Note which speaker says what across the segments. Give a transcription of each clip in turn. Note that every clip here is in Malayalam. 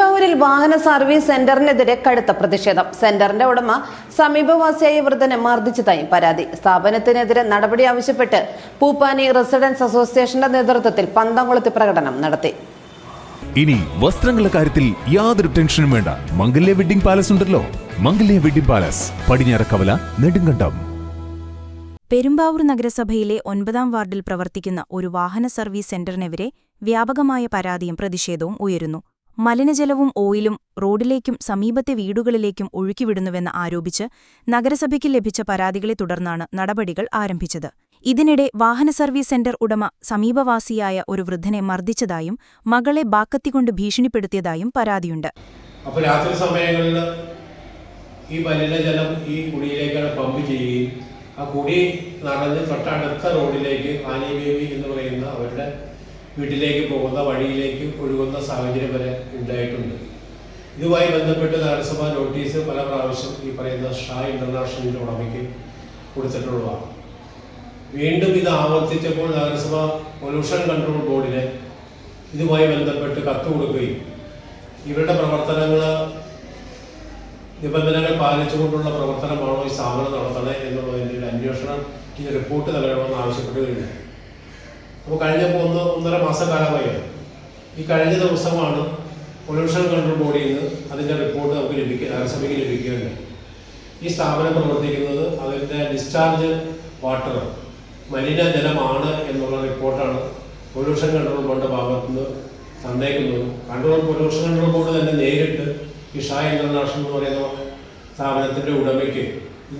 Speaker 1: പെരുമ്പാവൂരിൽ വാഹന സർവീസ് സെന്ററിനെതിരെ കടുത്ത പ്രതിഷേധം. സെന്ററിന്റെ ഉടമ സമീപവാസിയായ വൃദ്ധനെ മർദ്ദിച്ചതായും പരാതി. സ്ഥാപനത്തിനെതിരെ നടപടി ആവശ്യപ്പെട്ട് പൂപ്പാനി റെസിഡൻസ് അസോസിയേഷന്റെ നേതൃത്വത്തിൽ പന്തംകുളത്ത് പ്രകടനം നടത്തി.
Speaker 2: ഇനി വസ്ത്രങ്ങളുടെ കാര്യത്തിൽ യാതൊരു ടെൻഷനും വേണ്ട. മംഗല്യ വെഡിംഗ് പാലസ് ഉണ്ടല്ലോ. Mangalya wedding palace Padinjarakkavala Nedumkandam.
Speaker 3: Perumbavoor നഗരസഭയിലെ ഒൻപതാം വാർഡിൽ പ്രവർത്തിക്കുന്ന ഒരു വാഹന സർവീസ് സെന്ററിനെതിരെ വ്യാപകമായ പരാതിയും പ്രതിഷേധവും ഉയരുന്നു. മലിനജലവും ഓയിലും റോഡിലേക്കും സമീപത്തെ വീടുകളിലേക്കും ഒഴുക്കിവിടുന്നുവെന്ന് ആരോപിച്ച് നഗരസഭയ്ക്ക് ലഭിച്ച പരാതികളെ തുടർന്നാണ് നടപടികൾ ആരംഭിച്ചത്. ഇതിനിടെ വാഹന സർവീസ് സെന്റർ ഉടമ സമീപവാസിയായ ഒരു വൃദ്ധനെ മർദ്ദിച്ചതായും മകളെ ബാക്കത്തിക്കൊണ്ട് ഭീഷണിപ്പെടുത്തിയതായും പരാതിയുണ്ട്.
Speaker 4: അപ്പോൾ രാത്രി സമയങ്ങളിൽ ഈ മലിനജലം ഈ കുടിയിലേക്കാണ് പമ്പ് ചെയ്യുകയും ആ കുടി നടന്ന് തൊട്ടടുത്ത റോഡിലേക്ക് ആനിബേബി എന്ന് പറയുന്ന അവരുടെ വീട്ടിലേക്ക് പോകുന്ന വഴിയിലേക്ക് ഒഴുകുന്ന സാഹചര്യം വരെ ഉണ്ടായിട്ടുണ്ട്. ഇതുമായി ബന്ധപ്പെട്ട് നഗരസഭ നോട്ടീസ് പല പ്രാവശ്യം ഈ പറയുന്ന ഷാ ഇന്റർനാഷണലിന്റെ ഉടമയ്ക്ക് കൊടുത്തിട്ടുള്ളതാണ്. വീണ്ടും ഇത് ആവർത്തിച്ചപ്പോൾ നഗരസഭ പൊല്യൂഷൻ കൺട്രോൾ ബോർഡിന് ഇതുമായി ബന്ധപ്പെട്ട് കത്ത് കൊടുക്കുകയും ഇവരുടെ പ്രവർത്തനങ്ങൾ നിബന്ധനകൾ പാലിച്ചുകൊണ്ടുള്ള പ്രവർത്തനമാണോ ഈ സ്ഥാപനം നടത്തണേ എന്നുള്ളതിന്റെ ഒരു അന്വേഷണം ഈ റിപ്പോർട്ട് നൽകണമെന്ന് ആവശ്യപ്പെടുകയുണ്ട് അപ്പോൾ കഴിഞ്ഞ ഒന്ന് ഒന്നര മാസക്കാലമായി. ഈ കഴിഞ്ഞ ദിവസമാണ് പൊല്യൂഷൻ കൺട്രോൾ ബോഡിയിൽ നിന്ന് അതിന്റെ റിപ്പോർട്ട് നമുക്ക് ലഭിക്കുക നഗരസഭയ്ക്ക് ലഭിക്കുകയുണ്ട് ഈ സ്ഥാപനം പ്രവർത്തിക്കുന്നത് അതിന്റെ ഡിസ്ചാർജ് വാട്ടർ മലിനജലമാണ് എന്നുള്ള റിപ്പോർട്ടാണ് പൊല്യൂഷൻ കൺട്രോൾ ബോർഡിന്റെ ഭാഗത്തു നിന്ന് തന്നേക്കുന്നത്. കൺട്രോൾ പൊല്യൂഷൻ കൺട്രോൾ ബോർഡ് തന്നെ നേരിട്ട് ഇഷ ഇന്റർനാഷണൽ എന്ന് പറയുന്ന സ്ഥാപനത്തിന്റെ ഉടമയ്ക്ക്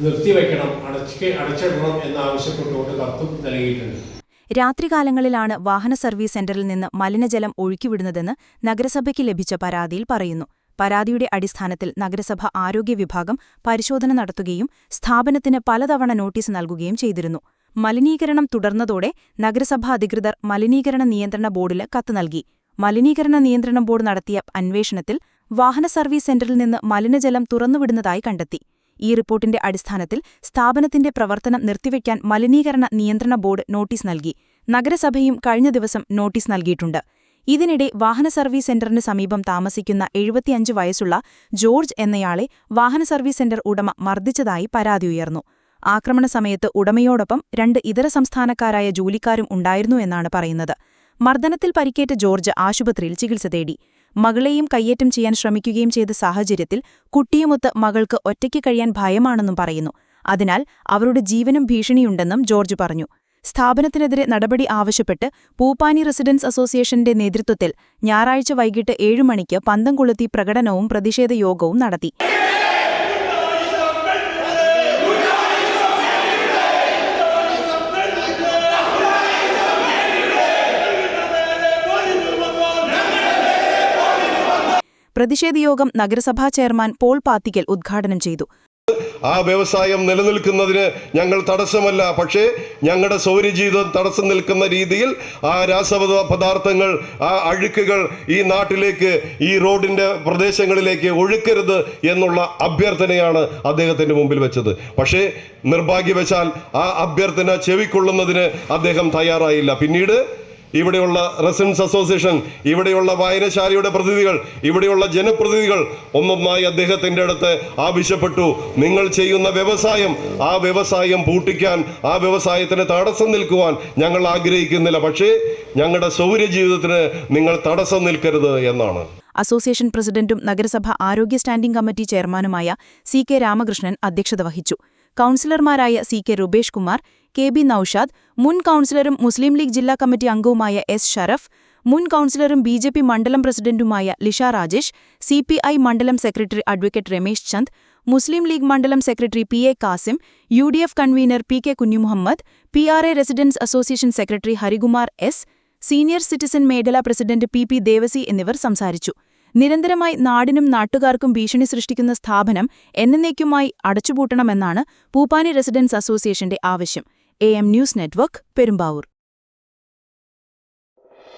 Speaker 4: നിർത്തിവെക്കണം അടച്ച് അടച്ചിടണം എന്നാവശ്യപ്പെട്ടുകൊണ്ട് കത്തും നൽകിയിട്ടുണ്ട്.
Speaker 3: രാത്രികാലങ്ങളിലാണ് വാഹന സർവീസ് സെന്ററിൽ നിന്ന് മലിനജലം ഒഴുക്കിവിടുന്നതെന്ന് നഗരസഭയ്ക്ക് ലഭിച്ച പരാതിയിൽ പറയുന്നു. പരാതിയുടെ അടിസ്ഥാനത്തിൽ നഗരസഭ ആരോഗ്യ വിഭാഗം പരിശോധന നടത്തുകയും സ്ഥാപനത്തിന് പലതവണ നോട്ടീസ് നൽകുകയും ചെയ്തിരുന്നു. മലിനീകരണം തുടർന്നതോടെ നഗരസഭാ അധികൃതർ മലിനീകരണ നിയന്ത്രണ ബോർഡിൽ കത്ത് നൽകി. മലിനീകരണ നിയന്ത്രണ ബോർഡ് നടത്തിയ അന്വേഷണത്തിൽ വാഹന സർവീസ് സെന്ററിൽ നിന്ന് മലിനജലം തുറന്നുവിടുന്നതായി കണ്ടെത്തി. ഈ റിപ്പോർട്ടിന്റെ അടിസ്ഥാനത്തിൽ സ്ഥാപനത്തിന്റെ പ്രവർത്തനം നിർത്തിവെക്കാൻ മലിനീകരണ നിയന്ത്രണ ബോർഡ് നോട്ടീസ് നൽകി. നഗരസഭയും കഴിഞ്ഞ ദിവസം നോട്ടീസ് നൽകിയിട്ടുണ്ട്. ഇതിനിടെ വാഹന സർവീസ് സെന്ററിന് സമീപം താമസിക്കുന്ന എഴുപത്തിയഞ്ച് വയസ്സുള്ള ജോർജ് എന്നയാളെ വാഹന സർവീസ് സെന്റർ ഉടമ മർദ്ദിച്ചതായി പരാതി ഉയർന്നു. ആക്രമണ സമയത്ത് ഉടമയോടൊപ്പം രണ്ട് ഇതര സംസ്ഥാനക്കാരായ ജോലിക്കാരും ഉണ്ടായിരുന്നു എന്നാണ് പറയുന്നത്. മർദ്ദനത്തിൽ പരിക്കേറ്റ ജോർജ് ആശുപത്രിയിൽ ചികിത്സ തേടി. മകളെയും കയ്യേറ്റം ചെയ്യാൻ ശ്രമിക്കുകയും ചെയ്ത സാഹചര്യത്തിൽ കുട്ടിയുമൊത്ത് മകൾക്ക് ഒറ്റയ്ക്ക് കഴിയാൻ ഭയമാണെന്നും പറയുന്നു. അതിനാൽ അവരുടെ ജീവനും ഭീഷണിയുണ്ടെന്നും ജോർജ് പറഞ്ഞു. സ്ഥാപനത്തിനെതിരെ നടപടി ആവശ്യപ്പെട്ട് പൂപ്പാനി റെസിഡൻസ് അസോസിയേഷന്റെ നേതൃത്വത്തിൽ ഞായറാഴ്ച വൈകിട്ട് ഏഴു മണിക്ക് പന്തം കൊളുത്തി പ്രകടനവും പ്രതിഷേധ യോഗവും നടത്തി. പ്രതിഷേധയോഗം നഗരസഭാ ചെയർമാൻ പോൾ പാത്തിക്കൽ ഉദ്ഘാടനം ചെയ്തു.
Speaker 5: ആ വ്യവസായം നിലനിൽക്കുന്നതിന് ഞങ്ങൾ തടസ്സമല്ല. പക്ഷേ ഞങ്ങളുടെ സൗരജീവിതം തടസ്സം നിൽക്കുന്ന രീതിയിൽ ആ രാസപദ പദാർത്ഥങ്ങൾ ആ അഴുക്കുകൾ ഈ നാട്ടിലേക്ക് ഈ റോഡിന്റെ പ്രദേശങ്ങളിലേക്ക് ഒഴുക്കരുത് എന്നുള്ള അഭ്യർത്ഥനയാണ് അദ്ദേഹത്തിന്റെ മുമ്പിൽ വെച്ചത്. പക്ഷേ നിർഭാഗ്യവശാൽ ആ അഭ്യർത്ഥന ചെവിക്കൊള്ളുന്നതിന് അദ്ദേഹം തയ്യാറായില്ല. പിന്നീട് ഇവിടെയുള്ള റെസിഡൻസ് അസോസിയേഷൻ ഇവിടെയുള്ള വായനശാലയുടെ പ്രതിനിധികൾ ഇവിടെയുള്ള ജനപ്രതിനിധികൾ ഒന്നൊന്നായി അദ്ദേഹത്തിന്റെ അടുത്ത് ആവശ്യപ്പെട്ടു. നിങ്ങൾ ചെയ്യുന്ന വ്യവസായം ആ വ്യവസായം പൂട്ടിക്കാൻ ആ വ്യവസായത്തിന് തടസ്സം നിൽക്കുവാൻ ഞങ്ങൾ ആഗ്രഹിക്കുന്നില്ല. പക്ഷേ ഞങ്ങളുടെ സൗര ജീവിതത്തിന് നിങ്ങൾ തടസ്സം നിൽക്കരുത് എന്നാണ്.
Speaker 3: അസോസിയേഷൻ പ്രസിഡന്റും നഗരസഭ ആരോഗ്യ സ്റ്റാൻഡിംഗ് കമ്മിറ്റി ചെയർമാനുമായ സി കെ രാമകൃഷ്ണൻ അധ്യക്ഷത വഹിച്ചു. കൗൺസിലർമാരായ C K Rupesh Kumar K B Naushad മുൻ കൌൺസിലറും മുസ്ലിം ലീഗ് ജില്ലാ കമ്മിറ്റി അംഗവുമായ എസ് ഷറഫ് മുൻ കൌൺസിലറും ബി മണ്ഡലം പ്രസിഡന്റുമായ ലിഷ രാജേഷ് സി മണ്ഡലം സെക്രട്ടറി അഡ്വക്കേറ്റ് രമേശ് ചന്ദ് മുസ്ലിം ലീഗ് മണ്ഡലം secretary P A Kasim U D F convener P K Kunjumuhammad P R A residents association secretary Harikumar S senior citizen മേഖല പ്രസിഡന്റ് പി പി ദേവസി എന്നിവർ സംസാരിച്ചു. നിരന്തരമായി നാടിനും നാട്ടുകാർക്കും ഭീഷണി സൃഷ്ടിക്കുന്ന സ്ഥാപനം എന്നേക്കുമായി അടച്ചുപൂട്ടണമെന്നാണ് പൂപ്പാനി റെസിഡൻസ് അസോസിയേഷന്റെ ആവശ്യം. M news network Perumbavoor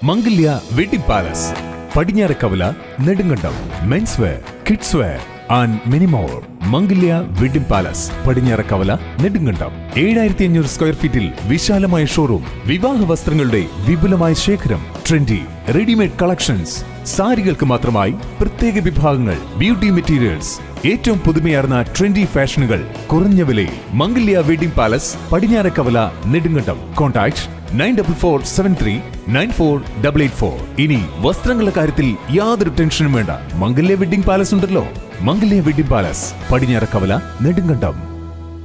Speaker 2: Mangalya wedding palace Padinjarakkavala Nedumkandam men's wear kids wear and Minimore Mangalya wedding palace Padinjarakkavala Nedumkandam ഏഴായിരത്തി അഞ്ഞൂറ് സ്ക്വയർ ഫീറ്റിൽ വിശാലമായ ഷോറൂം വിവാഹ വസ്ത്രങ്ങളുടെ വിപുലമായ ശേഖരം ട്രെൻഡി റെഡിമെയ്ഡ് കളക്ഷൻസ് സാരികൾക്ക് മാത്രമായി പ്രത്യേക വിഭാഗങ്ങൾ ബ്യൂട്ടി മെറ്റീരിയൽസ് ഏറ്റവും പുതുമയാർന്ന ട്രെൻഡി ഫാഷനുകൾ കുറഞ്ഞ വിലയിൽ Mangalya wedding palace Padinjarakkavala Nedumkandam. Contact nine double four seven three nine four double eight four ഇനി വസ്ത്രങ്ങളുടെ കാര്യത്തിൽ യാതൊരു ടെൻഷനും വേണ്ട. മംഗല്യ വെഡിംഗ് പാലസ് ഉണ്ടല്ലോ. Mangalya wedding palace Padinjarakkavala Nedumkandam.